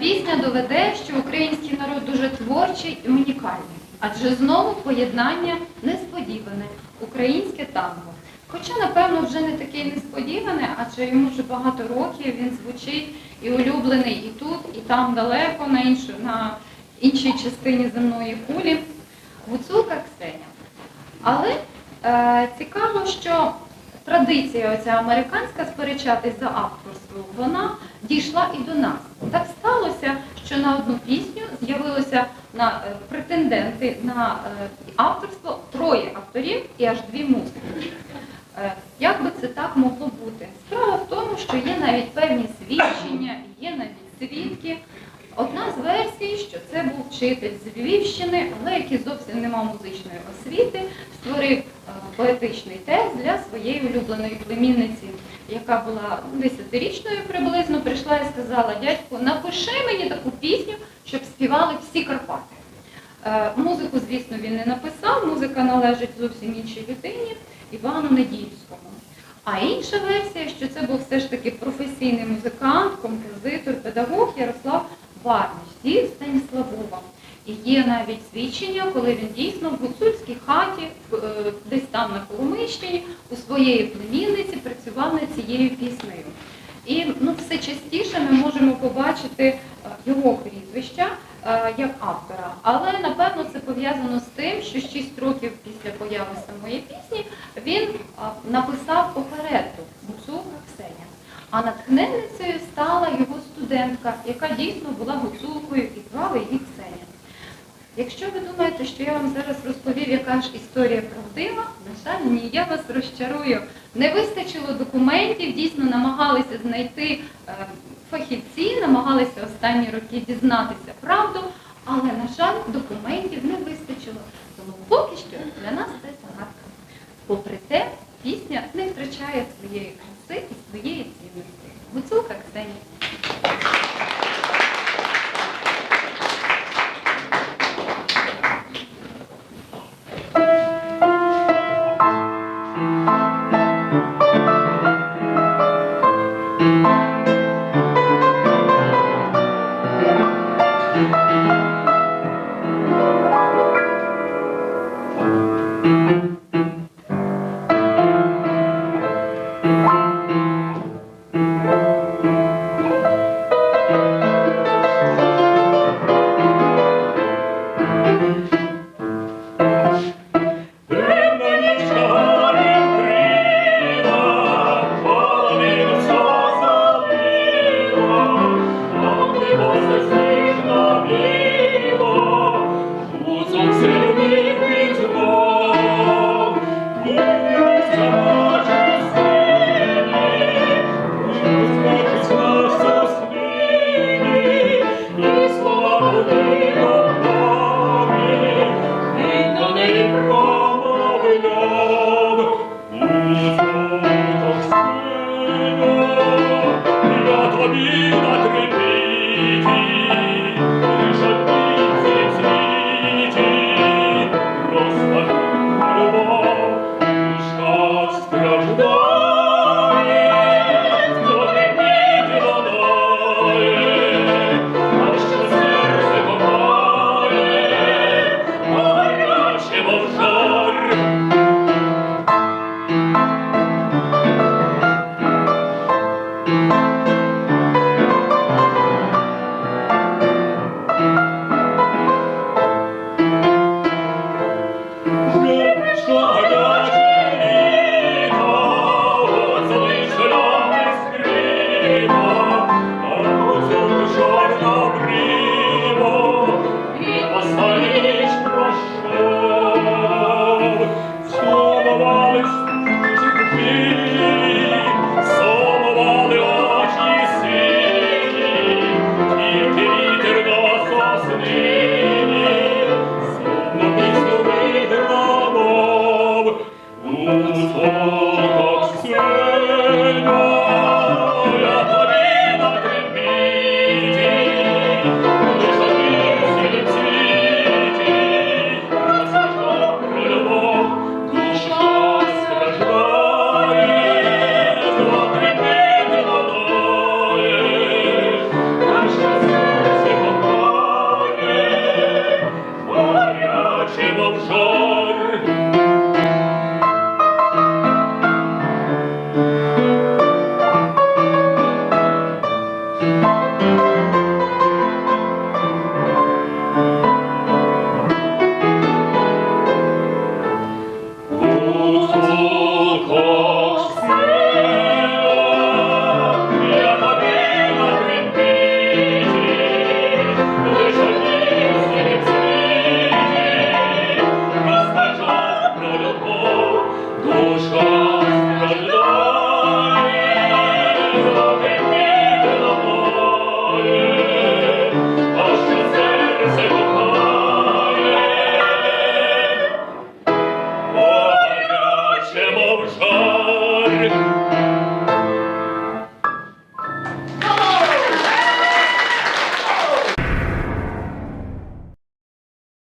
пісня доведе, що український народ дуже творчий і унікальний, адже знову поєднання несподіване українське танго. Хоча, напевно, вже не таке несподіване, адже йому вже багато років він звучить і улюблений і тут, і там далеко, на, іншу, на іншій частині земної кулі. Гуцулка Ксеня. Але е, цікаво, що традиція оця американська сперечатись за авторство, вона дійшла і до нас. Так сталося, що на одну пісню з'явилося на е, претенденти на е, авторство троє авторів і аж дві музики. Е, Як би це так могло бути? Справа в тому, що є навіть певні свідчення, є навіть свідки. Одна з версій, що це був вчитель з Львівщини, але який зовсім не мав музичної освіти, створив поетичний текст для своєї улюбленої племінниці, яка була ну, десятирічною приблизно, прийшла і сказала, дядьку, напиши мені таку пісню, щоб співали всі Карпати. Е, Музику, звісно, він не написав, музика належить зовсім іншій людині, Івану Недільському. А інша версія, що це був все ж таки професійний музикант, композитор, педагог Ярослав Варніч зі Станіславова. І є навіть свідчення, коли він дійсно в гуцульській хаті, е, десь там на Коломийщині, у своєї племінниці працював цією піснею. І ну, все частіше ми можемо побачити е, його прізвища е, як автора. Але напевно це пов'язано з тим, що 6 років після появи самої пісні він е, написав оперету Гуцулка Ксеня. А натхненницею стала його студентка, яка дійсно була гуцулкою і звали її. Якщо ви думаєте, що я вам зараз розповів, яка ж історія правдива, на жаль, ні, я вас розчарую. Не вистачило документів, дійсно намагалися знайти е, фахівці, намагалися останні роки дізнатися правду, але, на жаль, документів не вистачило. Тому поки що для нас це загадка. Попри те, пісня не втрачає своєї краси і своєї цінності. Гуцулка Ксенія.